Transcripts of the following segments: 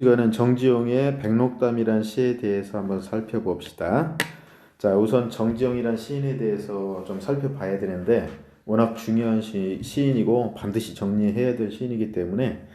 이거는 정지용의 백록담이란 시에 대해서 한번 살펴봅시다. 자, 우선 정지용이란 시인에 대해서 좀 살펴봐야 되는데 워낙 중요한 시, 시인이고 반드시 정리해야 될 시인이기 때문에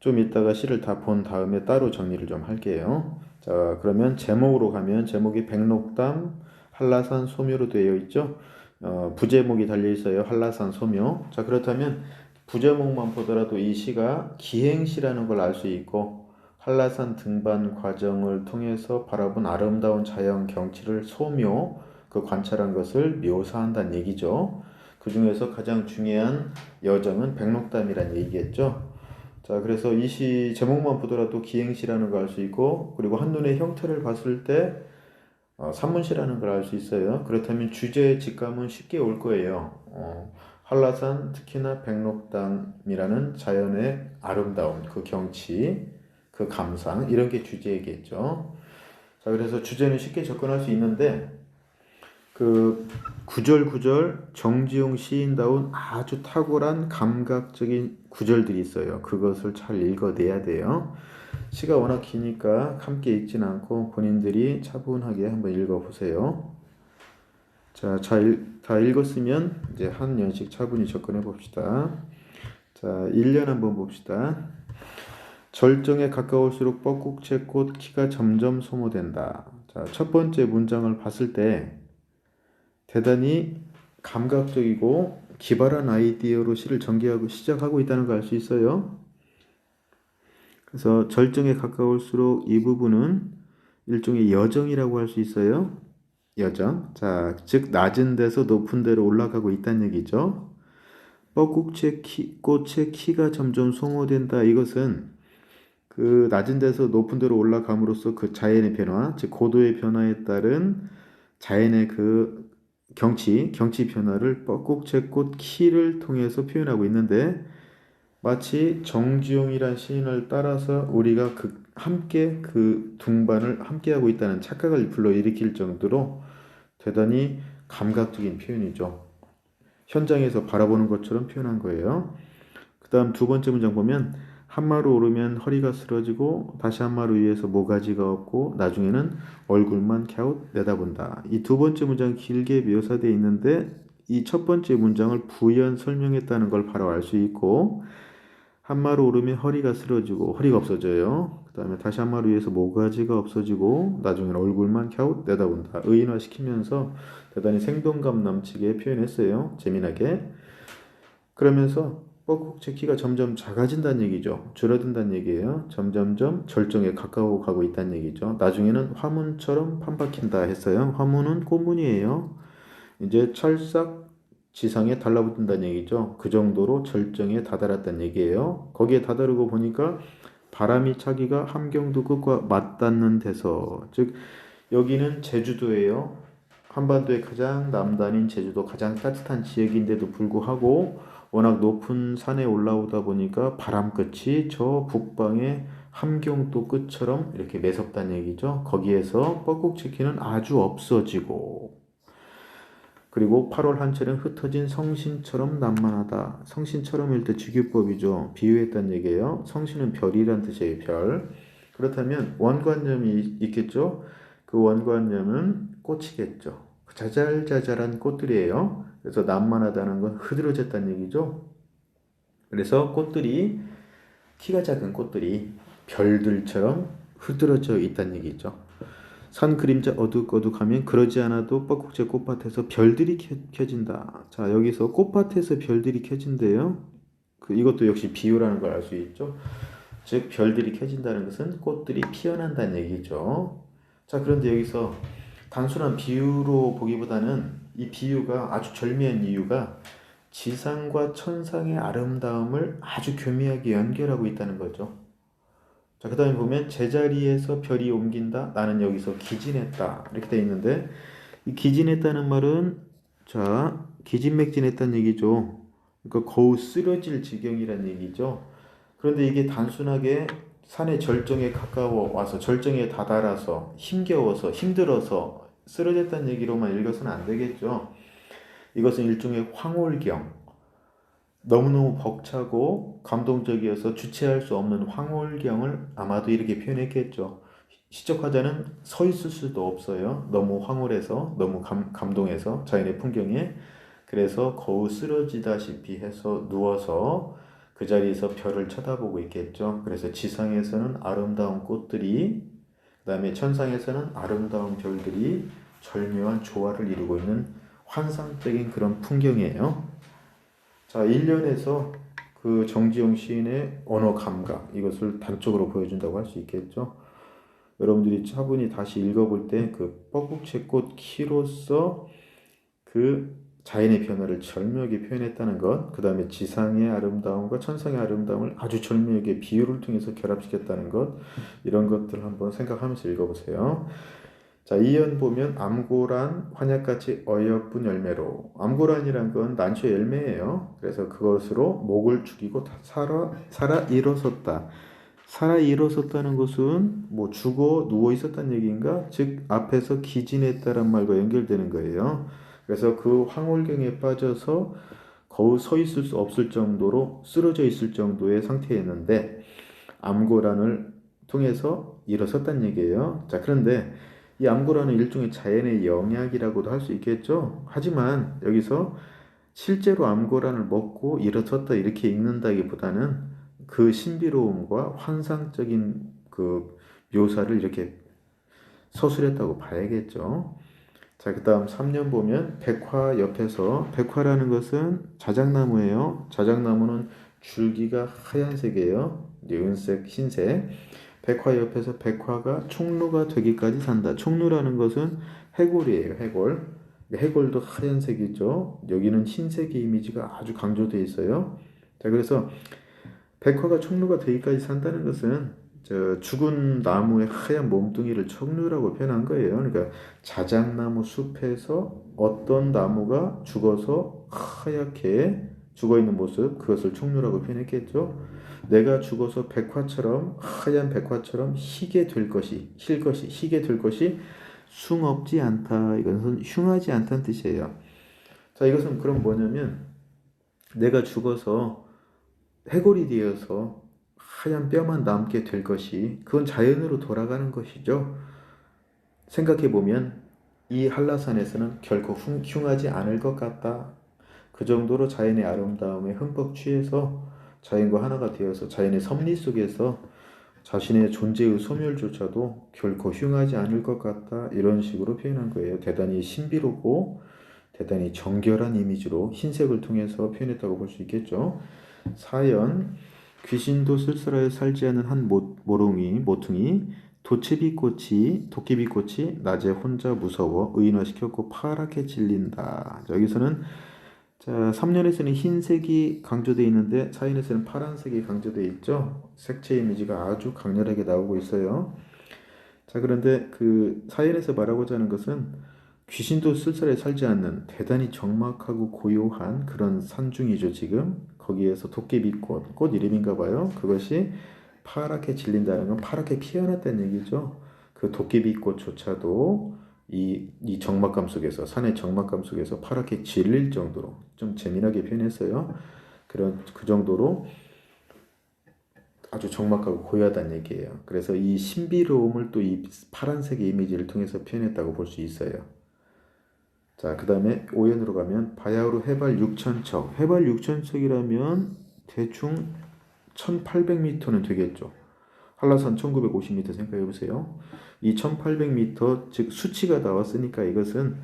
좀 이따가 시를 다 본 다음에 따로 정리를 좀 할게요. 자, 그러면 제목으로 가면 제목이 백록담 한라산 소묘로 되어 있죠. 어, 부제목이 달려 있어요. 한라산 소묘. 자, 그렇다면 부제목만 보더라도 이 시가 기행시라는 걸 알 수 있고 한라산 등반 과정을 통해서 바라본 아름다운 자연 경치를 소묘 그 관찰한 것을 묘사한다는 얘기죠. 그 중에서 가장 중요한 여정은 백록담이란 얘기겠죠. 자, 그래서 이 시 제목만 보더라도 기행시라는 걸 알 수 있고 그리고 한눈에 형태를 봤을 때 어, 산문시라는 걸 알 수 있어요. 그렇다면 주제의 직감은 쉽게 올 거예요. 어, 한라산 특히나 백록담이라는 자연의 아름다움, 그 경치, 그 감상 이런 게 주제겠죠. 자, 그래서 주제는 쉽게 접근할 수 있는데 그 구절 구절 정지용 시인다운 아주 탁월한 감각적인 구절들이 있어요. 그것을 잘 읽어내야 돼요. 시가 워낙 기니까 함께 읽진 않고 본인들이 차분하게 한번 읽어보세요. 자, 다 읽었으면 이제 한 연씩 차분히 접근해 봅시다. 자, 1년 한번 봅시다. 절정에 가까울수록 뻐꾹채 꽃 키가 점점 소모된다. 자, 첫 번째 문장을 봤을 때 대단히 감각적이고 기발한 아이디어로 시를 전개하고 시작하고 있다는 걸 알 수 있어요. 그래서 절정에 가까울수록 이 부분은 일종의 여정이라고 할 수 있어요. 여정. 자, 즉 낮은 데서 높은 데로 올라가고 있다는 얘기죠. 뻐꾹채 키, 꽃의 키가 점점 소모된다. 이것은 그 낮은 데서 높은 데로 올라감으로써 그 자연의 변화, 즉 고도의 변화에 따른 자연의 그 경치, 경치 변화를 뻐꾹채꽃 키를 통해서 표현하고 있는데 마치 정지용이란 시인을 따라서 우리가 그 함께 그 둥반을 함께 하고 있다는 착각을 불러일으킬 정도로 대단히 감각적인 표현이죠. 현장에서 바라보는 것처럼 표현한 거예요. 그 다음 두 번째 문장 보면 한마로 오르면 허리가 쓰러지고 다시 한마로 위에서 모가지가 없고 나중에는 얼굴만 갸웃 내다본다. 이 두 번째 문장 길게 묘사되어 있는데 이 첫 번째 문장을 부연 설명했다는 걸 바로 알 수 있고 한마로 오르면 허리가 쓰러지고 허리가 없어져요. 그 다음에 다시 한마로 위에서 모가지가 없어지고 나중에는 얼굴만 갸웃 내다본다. 의인화시키면서 대단히 생동감 넘치게 표현했어요. 재미나게. 그러면서 뻐꾹 제 키가 점점 작아진다는 얘기죠. 줄어든다는 얘기예요. 점점점 절정에 가까워 가고 있다는 얘기죠. 나중에는 화문처럼 판박힌다 했어요. 화문은 꽃문이에요. 이제 찰싹 지상에 달라붙는다는 얘기죠. 그 정도로 절정에 다다랐다는 얘기예요. 거기에 다다르고 보니까 바람이 차기가 함경도 끝과 맞닿는 데서 즉 여기는 제주도예요. 한반도의 가장 남단인 제주도 가장 따뜻한 지역인데도 불구하고 워낙 높은 산에 올라오다 보니까 바람 끝이 저 북방의 함경도 끝처럼 이렇게 매섭다는 얘기죠. 거기에서 뻐꾹치키는 아주 없어지고 그리고 8월 한철은 흩어진 성신처럼 난만하다. 성신처럼일 때 직유법이죠. 비유했다는 얘기예요. 성신은 별이란 뜻이에요. 별. 그렇다면 원관념이 있겠죠. 그 원관념은 꽃이겠죠. 자잘자잘한 꽃들이에요. 그래서 난만하다는 건 흐드러졌다는 얘기죠. 그래서 꽃들이 키가 작은 꽃들이 별들처럼 흐드러져 있다는 얘기죠. 산 그림자 어둑어둑하면 그러지 않아도 뻐꾹제 꽃밭에서 별들이 켜, 진다 자 여기서 꽃밭에서 별들이 켜진대요. 그 이것도 역시 비유라는 걸 알 수 있죠. 즉 별들이 켜진다는 것은 꽃들이 피어난다는 얘기죠. 자 그런데 여기서 단순한 비유로 보기보다는 이 비유가 아주 절묘한 이유가 지상과 천상의 아름다움을 아주 교묘하게 연결하고 있다는 거죠. 자, 그 다음에 보면 제자리에서 별이 옮긴다. 나는 여기서 기진했다. 이렇게 돼 있는데 이 기진했다는 말은 자 기진맥진했다는 얘기죠. 그러니까 거우 쓰러질 지경이라는 얘기죠. 그런데 이게 단순하게 산의 절정에 가까워 와서 절정에 다다라서 힘겨워서 힘들어서 쓰러졌다는 얘기로만 읽어서는 안 되겠죠. 이것은 일종의 황홀경, 너무너무 벅차고 감동적이어서 주체할 수 없는 황홀경을 아마도 이렇게 표현했겠죠. 시적 화자는 서 있을 수도 없어요. 너무 황홀해서, 너무 감, 감동해서 자연의 풍경에 그래서 거우 쓰러지다시피 해서 누워서 그 자리에서 별을 쳐다보고 있겠죠. 그래서 지상에서는 아름다운 꽃들이, 그 다음에 천상에서는 아름다운 별들이 절묘한 조화를 이루고 있는 환상적인 그런 풍경이에요. 자, 1년에서 그 정지용 시인의 언어 감각, 이것을 단적으로 보여준다고 할 수 있겠죠. 여러분들이 차분히 다시 읽어볼 때 그 뻐국채꽃 키로서 그 자연의 변화를 절묘하게 표현했다는 것, 그 다음에 지상의 아름다움과 천상의 아름다움을 아주 절묘하게 비유를 통해서 결합시켰다는 것, 이런 것들 한번 생각하면서 읽어보세요. 자, 이연 보면 암고란 환약같이 어여쁜 열매로 암고란이란 건 난초 열매예요. 그래서 그것으로 목을 죽이고 살아 살아 일어섰다. 살아 일어섰다는 것은 뭐 죽어 누워 있었다는 얘기인가? 즉 앞에서 기진했다란 말과 연결되는 거예요. 그래서 그 황홀경에 빠져서 거의 서 있을 수 없을 정도로 쓰러져 있을 정도의 상태였는데 암고란을 통해서 일어섰다는 얘기예요. 자, 그런데 이 암고란은 일종의 자연의 영약이라고도 할 수 있겠죠. 하지만 여기서 실제로 암고란을 먹고 일어섰다 이렇게 읽는다기보다는 그 신비로움과 환상적인 그 묘사를 이렇게 서술했다고 봐야겠죠. 자, 그 다음 3년 보면 백화 옆에서, 백화라는 것은 자작나무예요. 자작나무는 줄기가 하얀색이에요. 은색, 흰색. 백화 옆에서 백화가 총루가 되기까지 산다. 총루라는 것은 해골이에요. 해골. 해골도 하얀색이죠. 여기는 흰색의 이미지가 아주 강조되어 있어요. 자, 그래서 백화가 총루가 되기까지 산다는 것은 저 죽은 나무의 하얀 몸뚱이를 청류라고 표현한 거예요. 그러니까 자작나무 숲에서 어떤 나무가 죽어서 하얗게 죽어 있는 모습 그것을 청류라고 표현했겠죠. 내가 죽어서 백화처럼 하얀 백화처럼 희게 될 것이 힐 것이 희게 될 것이 숭없지 않다. 이것은 흉하지 않다는 뜻이에요. 자, 이것은 그럼 뭐냐면 내가 죽어서 해골이 되어서 하얀 뼈만 남게 될 것이 그건 자연으로 돌아가는 것이죠. 생각해 보면 이 한라산에서는 결코 흉하지 않을 것 같다. 그 정도로 자연의 아름다움에 흠뻑 취해서 자연과 하나가 되어서 자연의 섭리 속에서 자신의 존재의 소멸조차도 결코 흉하지 않을 것 같다. 이런 식으로 표현한 거예요. 대단히 신비롭고 대단히 정결한 이미지로 흰색을 통해서 표현했다고 볼 수 있겠죠. 사연 귀신도 쓸쓸하여 살지 않은 한 모, 모롱이 모퉁이 도채비꽃이 도깨비꽃이 낮에 혼자 무서워 의인화시켰고 파랗게 질린다. 여기서는 자 3년에서는 흰색이 강조되어 있는데 사인에서는 파란색이 강조되어 있죠. 색채 이미지가 아주 강렬하게 나오고 있어요. 자 그런데 그 사연에서 말하고자 하는 것은 귀신도 쓸쓸하게 살지 않는 대단히 적막하고 고요한 그런 산중이죠 지금 거기에서 도깨비꽃, 꽃 이름인가 봐요. 그것이 파랗게 질린다는 건 파랗게 피어났다는 얘기죠. 그 도깨비꽃조차도 이, 이 적막감 속에서, 산의 적막감 속에서 파랗게 질릴 정도로 좀 재미나게 표현했어요. 그런, 그 정도로 아주 적막하고 고요하다는 얘기예요. 그래서 이 신비로움을 또 이 파란색의 이미지를 통해서 표현했다고 볼 수 있어요. 자, 그 다음에 오연으로 가면 바야흐로 해발 6천척. 해발 6천척이라면 대충 1800m는 되겠죠. 한라산 1950m 생각해 보세요. 이 1800m 즉 수치가 나왔으니까 이것은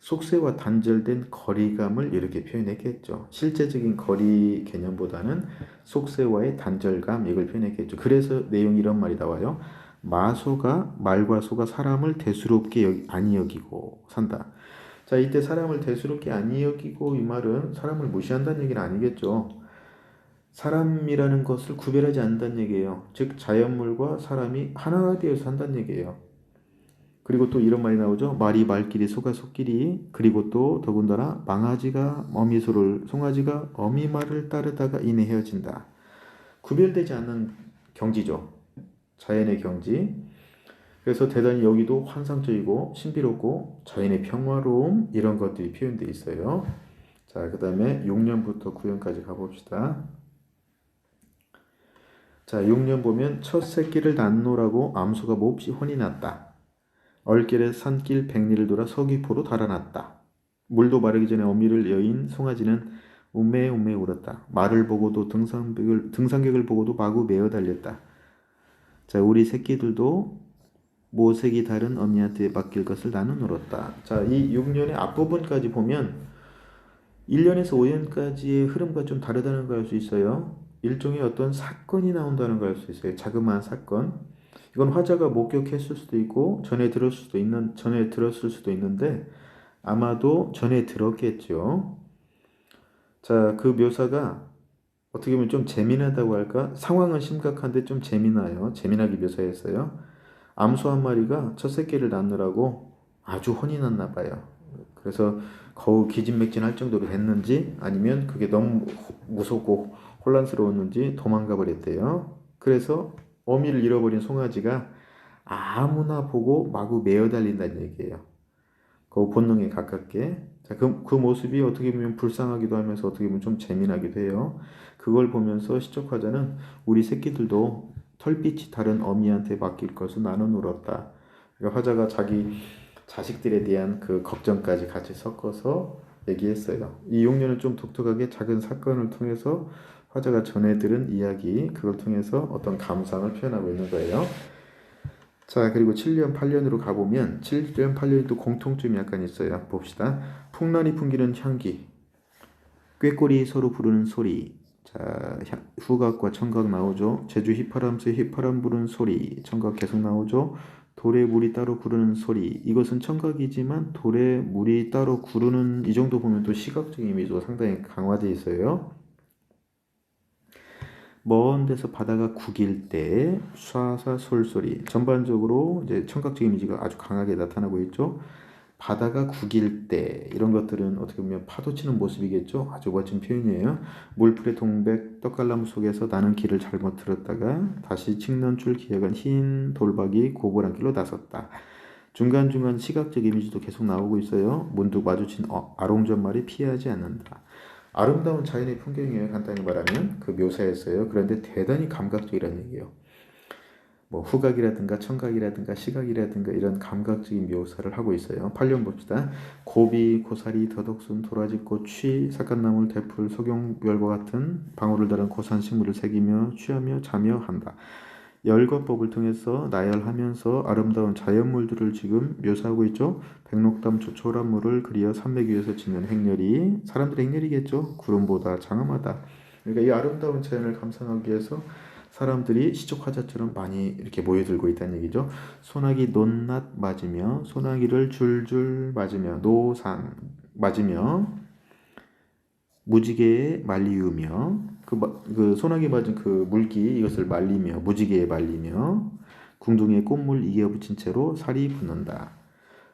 속세와 단절된 거리감을 이렇게 표현했겠죠. 실제적인 거리 개념보다는 속세와의 단절감 이걸 표현했겠죠. 그래서 내용이 이런 말이 나와요. 마소가 말과 소가 사람을 대수롭게 아니 여기고 산다. 자, 이때 사람을 대수롭게 아니 여기고 이 말은 사람을 무시한다는 얘기는 아니겠죠. 사람이라는 것을 구별하지 않는다는 얘기예요. 즉 자연물과 사람이 하나가 되어서 산다는 얘기예요. 그리고 또 이런 말이 나오죠. 말이 말끼리 소가 소끼리 그리고 또 더군다나 망아지가 어미 소를 송아지가 어미 말을 따르다가 이내 헤어진다. 구별되지 않는 경지죠. 자연의 경지. 그래서 대단히 여기도 환상적이고 신비롭고 자연의 평화로움 이런 것들이 표현되어 있어요. 자, 자, 그 다음에 6년부터 9년까지 가봅시다. 자, 6년 보면 첫 새끼를 낳노라고 암소가 몹시 혼이 났다. 얼결에 산길 백리를 돌아 서귀포로 달아났다. 물도 마르기 전에 어미를 여인 송아지는 우매 우매 울었다. 말을 보고도 등산객을, 등산객을 보고도 마구 메어 달렸다. 자, 우리 새끼들도 모색이 다른 어미한테 맡길 것을 나는 울었다. 자, 이 6년의 앞부분까지 보면 1년에서 5년까지의 흐름과 좀 다르다는 걸 알 수 있어요. 일종의 어떤 사건이 나온다는 걸 알 수 있어요. 자그마한 사건. 이건 화자가 목격했을 수도 있고 전에 들었을 수도 있는 전에 들었을 수도 있는데 아마도 전에 들었겠죠. 자, 그 묘사가 어떻게 보면 좀 재미나다고 할까? 상황은 심각한데 좀 재미나요. 재미나게 묘사했어요. 암소 한 마리가 첫 새끼를 낳느라고 아주 혼이 났나 봐요. 그래서 거우 기진맥진 할 정도로 됐는지 아니면 그게 너무 무섭고 혼란스러웠는지 도망가 버렸대요. 그래서 어미를 잃어버린 송아지가 아무나 보고 마구 메어 달린다는 얘기예요. 그 본능에 가깝게. 자, 그, 그 모습이 어떻게 보면 불쌍하기도 하면서 어떻게 보면 좀 재미나기도 해요. 그걸 보면서 시적화자는 우리 새끼들도 털빛이 다른 어미한테 맡길 것을 나는 울었다. 그러니까 화자가 자기 자식들에 대한 그 걱정까지 같이 섞어서 얘기했어요. 이 용녀는 좀 독특하게 작은 사건을 통해서 화자가 전해 들은 이야기 그걸 통해서 어떤 감상을 표현하고 있는 거예요. 자 그리고 7년 8년으로 가보면 7년 8년이 또 공통점이 약간 있어요. 봅시다. 풍란이 풍기는 향기 꾀꼬리 서로 부르는 소리 자 후각과 청각 나오죠. 제주 휘파람새 휘파람 부르는 소리 청각 계속 나오죠. 돌에 물이 따로 구르는 소리 이것은 청각이지만 돌에 물이 따로 구르는 이 정도 보면 또 시각적인 이미지가 상당히 강화되어 있어요. 먼 데서 바다가 구길 때 쏴사 솔소리 전반적으로 이제 청각적 이미지가 아주 강하게 나타나고 있죠. 바다가 구길 때 이런 것들은 어떻게 보면 파도 치는 모습이겠죠. 아주 멋진 표현이에요. 물풀의 동백 떡갈나무 속에서 나는 길을 잘못 들었다가 다시 찍는 줄 기억한 흰 돌박이 고고란 길로 나섰다. 중간중간 시각적 이미지도 계속 나오고 있어요. 문득 마주친 어, 아롱전말이 피하지 않는다. 아름다운 자연의 풍경이에요. 간단히 말하면 그 묘사였어요. 그런데 대단히 감각적이라는 얘기예요. 뭐 후각이라든가 청각이라든가 시각이라든가 이런 감각적인 묘사를 하고 있어요. 8년 봅시다. 고비, 고사리, 더덕순, 도라지꽃, 취, 삭간나물, 대풀, 소경별과 같은 방울을 다른 고산 식물을 새기며 취하며 자며 한다. 열거법을 통해서 나열하면서 아름다운 자연물들을 지금 묘사하고 있죠. 백록담 조촐한 물을 그리어 산맥 위에서 짓는 행렬이 사람들의 행렬이겠죠. 구름보다 장엄하다. 그러니까 이 아름다운 자연을 감상하기 위해서 사람들이 시족화자처럼 많이 이렇게 모여들고 있다는 얘기죠. 소나기 논낫 맞으며 소나기를 줄줄 맞으며 노산 맞으며 무지개에 말리우며 그, 그 소나기 맞은 그 물기 이것을 말리며 무지개에 말리며 궁둥이에 꽃물 이겨 붙인 채로 살이 붙는다.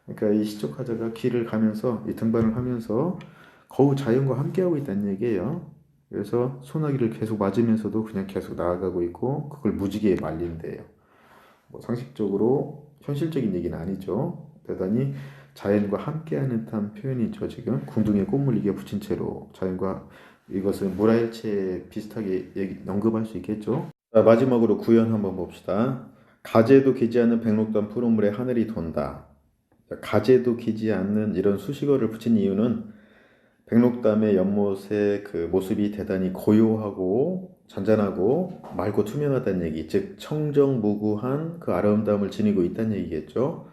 그러니까 이 시족화자가 길을 가면서 이 등반을 하면서 거우 자연과 함께하고 있다는 얘기예요. 그래서 소나기를 계속 맞으면서도 그냥 계속 나아가고 있고 그걸 무지개에 말린대요. 뭐 상식적으로 현실적인 얘기는 아니죠. 대단히 자연과 함께하는 듯한 표현이죠. 지금 궁둥이에 꽃물 이겨 붙인 채로 자연과 이것을 모라일체 비슷하게 얘기, 언급할 수 있겠죠. 자, 마지막으로 구연 한번 봅시다. 가재도 기지 않는 백록담 푸른 물에 하늘이 돈다. 가재도 기지 않는 이런 수식어를 붙인 이유는 백록담의 연못의 그 모습이 대단히 고요하고 잔잔하고 맑고 투명하다는 얘기, 즉 청정무구한 그 아름다움을 지니고 있다는 얘기겠죠.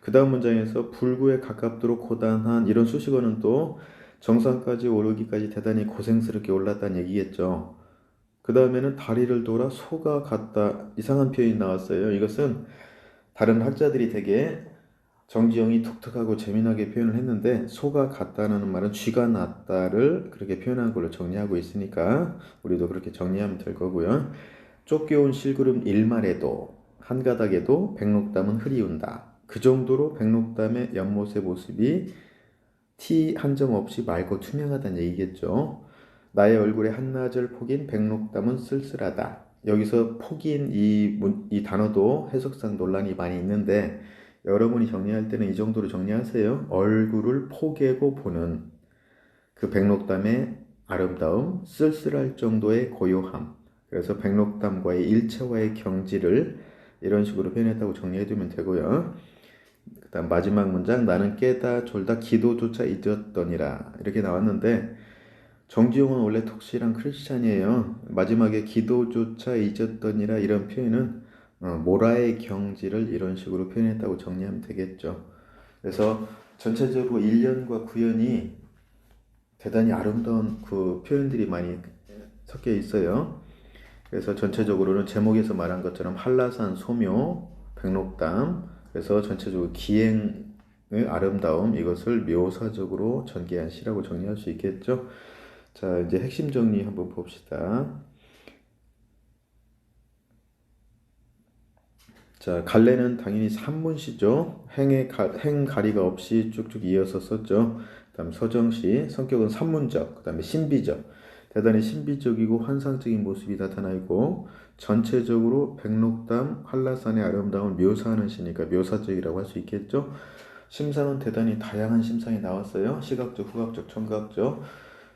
그 다음 문장에서 불구에 가깝도록 고단한 이런 수식어는 또 정상까지 오르기까지 대단히 고생스럽게 올랐다는 얘기겠죠. 그 다음에는 다리를 돌아 소가 갔다 이상한 표현이 나왔어요. 이것은 다른 학자들이 되게 정지영이 독특하고 재미나게 표현을 했는데 소가 갔다는 말은 쥐가 났다를 그렇게 표현한 걸로 정리하고 있으니까 우리도 그렇게 정리하면 될 거고요. 쫓겨온 실구름 일말에도 한 가닥에도 백록담은 흐리운다. 그 정도로 백록담의 연못의 모습이 티 한 점 없이 맑고 투명하다는 얘기겠죠. 나의 얼굴에 한낮을 폭인 백록담은 쓸쓸하다. 여기서 폭인 이, 이 단어도 해석상 논란이 많이 있는데 여러분이 정리할 때는 이 정도로 정리하세요. 얼굴을 포개고 보는 그 백록담의 아름다움, 쓸쓸할 정도의 고요함. 그래서 백록담과의 일체와의 경지를 이런 식으로 표현했다고 정리해두면 되고요. 그 다음 마지막 문장 나는 깨다 졸다 기도조차 잊었더니라 이렇게 나왔는데 정지용은 원래 톡실한 크리스찬이에요. 마지막에 기도조차 잊었더니라 이런 표현은 어, 모라의 경지를 이런 식으로 표현했다고 정리하면 되겠죠. 그래서 전체적으로 1년과 9년이 대단히 아름다운 그 표현들이 많이 섞여 있어요. 그래서 전체적으로는 제목에서 말한 것처럼 한라산 소묘, 백록담, 그래서 전체적으로 기행의 아름다움 이것을 묘사적으로 전개한 시라고 정리할 수 있겠죠. 자, 이제 핵심 정리 한번 봅시다. 자, 갈래는 당연히 산문시죠. 행의 가, 행 가리가 없이 쭉쭉 이어서 썼죠. 그다음 서정시 성격은 산문적, 그다음에 신비적, 대단히 신비적이고 환상적인 모습이 나타나 있고 전체적으로 백록담 한라산의 아름다움을 묘사하는 시니까 묘사적이라고 할 수 있겠죠. 심상은 대단히 다양한 심상이 나왔어요. 시각적, 후각적, 청각적.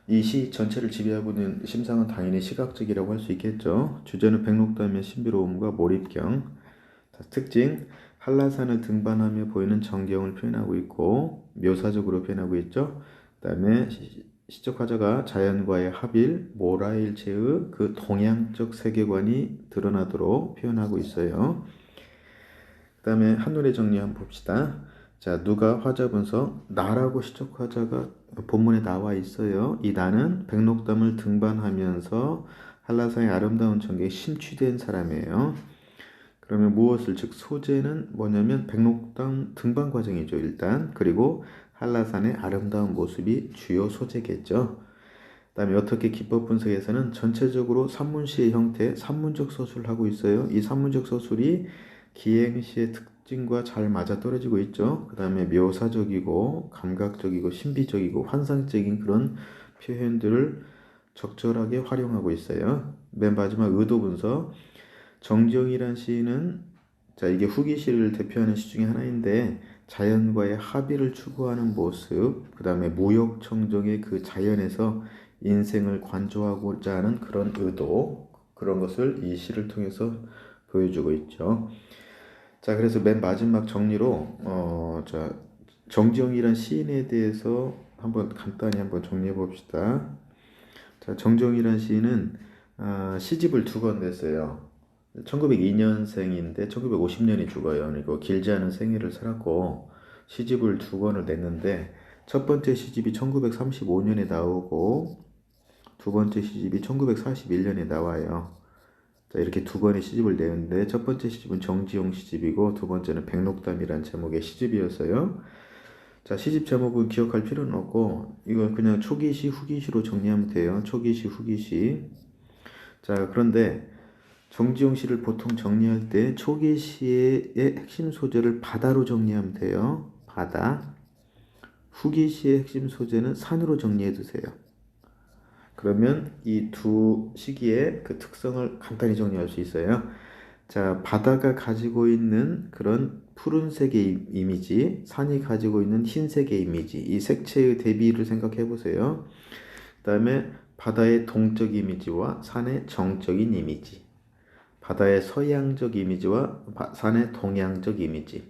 이 시 전체를 지배하고 있는 심상은 당연히 시각적이라고 할 수 있겠죠. 주제는 백록담의 신비로움과 몰입경. 특징 한라산을 등반하며 보이는 전경을 표현하고 있고 묘사적으로 표현하고 있죠. 그다음에 시적 화자가 자연과의 합일, 모라일체의 그 동양적 세계관이 드러나도록 표현하고 있어요. 그 다음에 한눈에 정리 한번 봅시다. 자, 누가 화자 분석 나라고 시적 화자가 본문에 나와 있어요. 이 나는 백록담을 등반하면서 한라산의 아름다운 전경에 심취된 사람이에요. 그러면 무엇을 즉 소재는 뭐냐면 백록담 등반 과정이죠 일단 그리고 한라산의 아름다운 모습이 주요 소재겠죠. 그다음에 어떻게 기법 분석에서는 전체적으로 산문시의 형태, 산문적 서술을 하고 있어요. 이 산문적 서술이 기행시의 특징과 잘 맞아 떨어지고 있죠. 그다음에 묘사적이고 감각적이고 신비적이고 환상적인 그런 표현들을 적절하게 활용하고 있어요. 맨 마지막 의도 분석. 정지영이란 시인은 자 이게 후기 시를 대표하는 시 중에 하나인데 자연과의 합의를 추구하는 모습, 그 다음에 무역청정의 그 자연에서 인생을 관조하고자 하는 그런 의도, 그런 것을 이 시를 통해서 보여주고 있죠. 자, 그래서 맨 마지막 정리로, 어, 자, 정지영이란 시인에 대해서 한번 간단히 한번 정리해 봅시다. 자, 정지영이란 시인은 아, 시집을 두 권 냈어요. 1902년생인데 1950년이 죽어요. 그리고 길지 않은 생애를 살았고 시집을 두 권을 냈는데 첫 번째 시집이 1935년에 나오고 두 번째 시집이 1941년에 나와요. 자, 이렇게 두 권의 시집을 내는데 첫 번째 시집은 정지용 시집이고 두 번째는 백록담이란 제목의 시집이었어요. 자, 시집 제목은 기억할 필요는 없고 이거 그냥 초기시, 후기시로 정리하면 돼요. 초기시, 후기시. 자, 그런데 정지용 시를 보통 정리할 때 초기 시의 핵심 소재를 바다로 정리하면 돼요. 바다. 후기 시의 핵심 소재는 산으로 정리해 두세요. 그러면 이 두 시기의 그 특성을 간단히 정리할 수 있어요. 자, 바다가 가지고 있는 그런 푸른색의 이미지, 산이 가지고 있는 흰색의 이미지, 이 색채의 대비를 생각해 보세요. 그 다음에 바다의 동적 이미지와 산의 정적인 이미지. 바다의 서양적 이미지와 산의 동양적 이미지,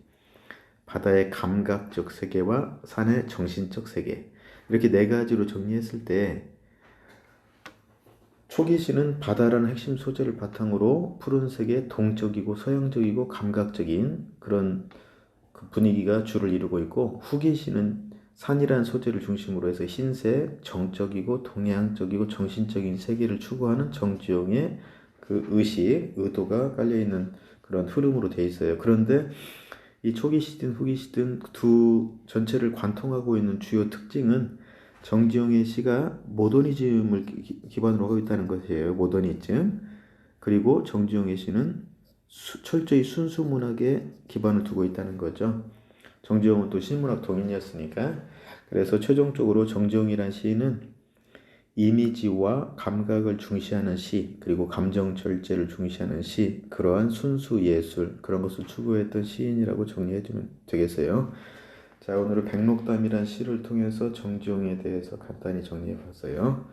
바다의 감각적 세계와 산의 정신적 세계 이렇게 네 가지로 정리했을 때 초기 시는 바다라는 핵심 소재를 바탕으로 푸른색의 동적이고 서양적이고 감각적인 그런 그 분위기가 주를 이루고 있고 후기 시는 산이라는 소재를 중심으로 해서 흰색, 정적이고 동양적이고 정신적인 세계를 추구하는 정지용의 그 의식, 의도가 깔려 있는 그런 흐름으로 돼 있어요. 그런데 이 초기 시든 후기 시든 두 전체를 관통하고 있는 주요 특징은 정지용의 시가 모더니즘을 기반으로 하고 있다는 것이에요. 모더니즘. 그리고 정지용의 시는 수, 철저히 순수 문학에 기반을 두고 있다는 거죠. 정지용은 또 신문학 동인이었으니까. 그래서 최종적으로 정지용이란 시인은 이미지와 감각을 중시하는 시, 그리고 감정 절제를 중시하는 시, 그러한 순수 예술, 그런 것을 추구했던 시인이라고 정리해 주면 되겠어요. 자, 자, 오늘은 백록담이란 시를 통해서 정지용에 대해서 간단히 정리해 봤어요.